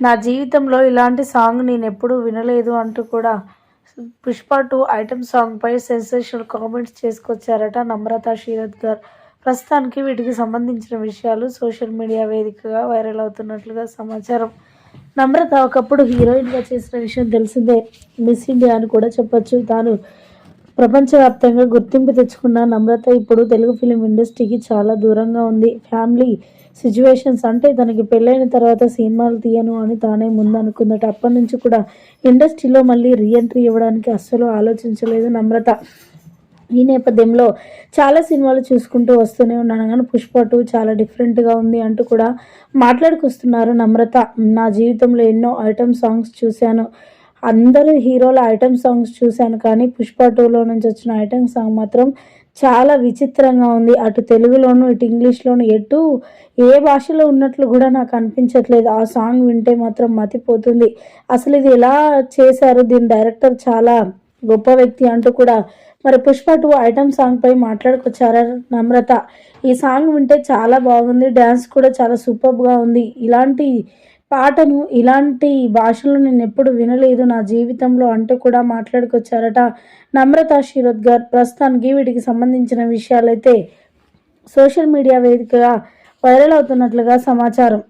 నా జీవితంలో ఇలాంటి సాంగ్ నేను ఎప్పుడూ వినలేదు అంటూ కూడా పుష్ప టూ ఐటమ్ సాంగ్పై సెన్సేషనల్ కామెంట్స్ చేసుకొచ్చారట నమ్రత శీరత్ గారు. ప్రస్తుతానికి వీటికి సంబంధించిన విషయాలు సోషల్ మీడియా వేదికగా వైరల్ అవుతున్నట్లుగా సమాచారం. నమ్రత ఒకప్పుడు హీరోయిన్గా చేసిన విషయం తెలిసిందే మిస్ ఇండియా అని కూడా చెప్పొచ్చు. తాను ప్రపంచవ్యాప్తంగా గుర్తింపు తెచ్చుకున్న నమ్రత ఇప్పుడు తెలుగు ఫిలిం ఇండస్ట్రీకి చాలా దూరంగా ఉంది. ఫ్యామిలీ సిచ్యువేషన్స్ అంటే తనకి పెళ్ళైన తర్వాత సినిమాలు తీయను అని తానే ముందు అనుకుందట అప్పటి నుంచి కూడా ఇండస్ట్రీలో మళ్ళీ రీఎంట్రీ ఇవ్వడానికి అస్సలు ఆలోచించలేదు నమ్రత. ఈ నేపథ్యంలో చాలా సినిమాలు చూసుకుంటూ వస్తూనే ఉన్నాను. కానీ పుష్ప టూ చాలా డిఫరెంట్గా ఉంది అంటూ కూడా మాట్లాడుకొస్తున్నారు నమ్రత. నా జీవితంలో ఎన్నో ఐటమ్ సాంగ్స్ చూశాను. అందరూ హీరోల ఐటమ్ సాంగ్స్ చూశాను కానీ పుష్ప టూలో నుంచి వచ్చిన ఐటమ్ సాంగ్ మాత్రం చాలా విచిత్రంగా ఉంది. అటు తెలుగులోను ఇటు ఇంగ్లీష్లోను ఎటు ఏ భాషలో ఉన్నట్లు కూడా నాకు అనిపించట్లేదు. ఆ సాంగ్ వింటే మాత్రం మతిపోతుంది. అసలు ఇది ఎలా చేశారు? దీని డైరెక్టర్ చాలా గొప్ప వ్యక్తి అంటూ కూడా మరి పుష్ప టూ ఐటమ్ సాంగ్ పై మాట్లాడుకొచ్చారా నమ్రత? ఈ సాంగ్ వింటే చాలా బాగుంది. డ్యాన్స్ కూడా చాలా సూపర్గా ఉంది. ఇలాంటి పాటను ఇలాంటి భాషలో నేను ఎప్పుడు వినలేదు. నా జీవితంలో అంటూ కూడా మాట్లాడుకొచ్చారట నమ్రత శిరోద్ గారు. ప్రస్తుతానికి వీటికి సంబంధించిన విషయాలైతే సోషల్ మీడియా వేదికగా వైరల్ అవుతున్నట్లుగా సమాచారం.